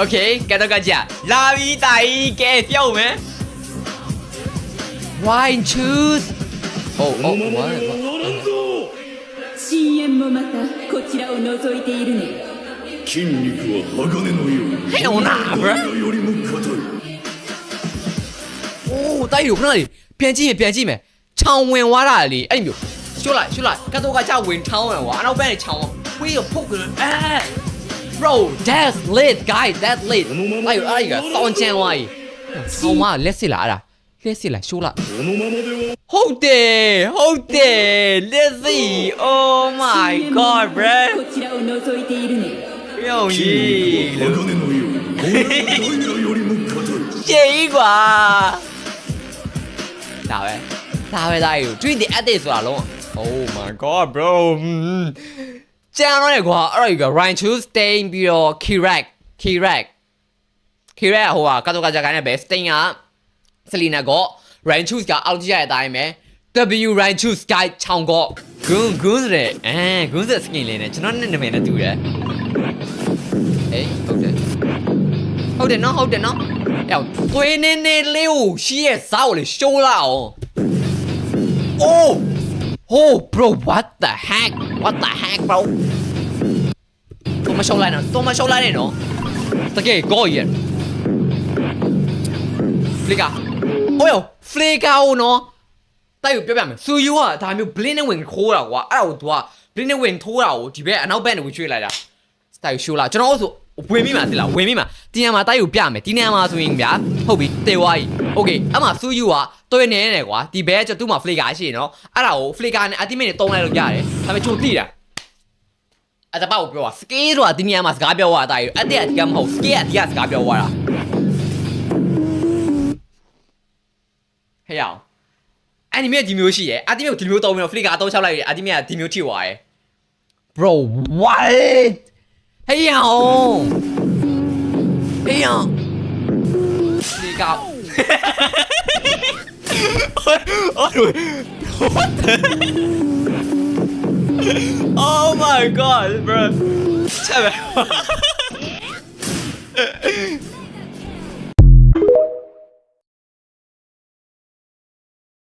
Okay ကဲတော့ကကြလာပြီးတိုင်ကဲပြောက်မယ် Wine choose Oh こ oh のまま what では終わらんぞ深淵もまたこちらを覗いているね筋肉は鋼のようへおなブラ鋼よりも硬い Oh တိုက်ရခဏလေးပြန်ကြည့်မယ်ပြန်ကြည့်မယ်ချောင်းဝင်သွားတာလေအဲ့မျိုးရှုလိုက်ရှုလိုက်ကတော့ကကြဝင်ချောင်းဝင်သွားအနောက်ဘက်နေချောင်းဝေးရဖုတ်ကလေးအဲ Bro, that's lit, guys, that's lit. Ay, ay, sound channel ay. Sao ma, let's see lại à. Ah, let's see lại shoot lại. Hold it, hold it, let's see. Oh my god, bro. Yo, Chị quá. Sao vậy? Sao vậy đây? Truy đi edit rồi luôn. Oh my god, bro. Mm-hmm. ကျန်တော့လေကွာအဲ့ဒါက Ryan Chu stain ပြီးတော့ Kirak Kirak Kirak ဟိုကကတော့ကကြကနေပဲ stain က Selena က Ryan Chu ကအောက်ကြည့်ရတဲ့အတိုင်းပဲ W Ryan Chu Sky ချောင်းကဂွန်းဂွန်းတဲ့အဲဂွန်းတဲ့ skin လေးနဲ့ကျွန်တော်နဲ့နာမည်နဲ့တူတယ်အေးဟုတ်တယ်ဟုတ်တယ်နော်ဟုတ်တယ်နော်အဲ့သွေးနေနေလေးကိုရှီးရဲ့စားကိုလေရှိုးလာအောင် Oh Oh bro what the heck what the heck bro တော့မရှုံးလိုက်နော်တော့မရှုံးလိုက်နဲ့နော်တကယ်ကိုရဖလီကာโอ้ยဖလီကာ哦နော်တိုက်ကိုပြောပြမယ်စူယူကဒါမျိုး blink နဲ့ဝင်ခိုးတာကွာအဲ့ဒါကို तू က blink နဲ့ဝင်ထိုးတာကိုဒီဘက်အနောက်ဘက်နဲ့ဝင်ရွှေ့လိုက်တာ တိုက်ရှိုးလာကျွန်တော်တို့ဆို ဝင်မိမှာတိလားဝင်မိမှာဒီနေရာမှာတိုက်ကိုပြမယ်ဒီနေရာမှာဆိုရင်ဗျာဟုတ်ပြီတေဝါကြီးโอเคအမှစူးယူကတွဲနေနေကွာဒီဘဲကျသူ့မှာ flicker ရှိရနော်အဲ့ဒါကို flicker နဲ့ ultimate နဲ့တုံးလိုက်လို့ရတယ်ဒါပေမဲ့ချိုတိတာအဲ့ဒါပေါ့ကိုပြောတာ scale ဆိုတာဒီနေရာမှာစကားပြောရတာတိုက်အတက်အဒီကမဟုတ် scale အဒီကစကားပြောရတာဟဲ့အောင်အနီမေဒီမျိုးရှိရယ်အတီမေကိုဒီမျိုးတုံးပြီးတော့ flicker တုံးချောက်လိုက်ရယ်အတီမေကဒီမျိုးထိသွားရယ် bro what ဟေးအောင်ဟေးအောင်ဒီကောက် Oh my god bro ချက်ပဲ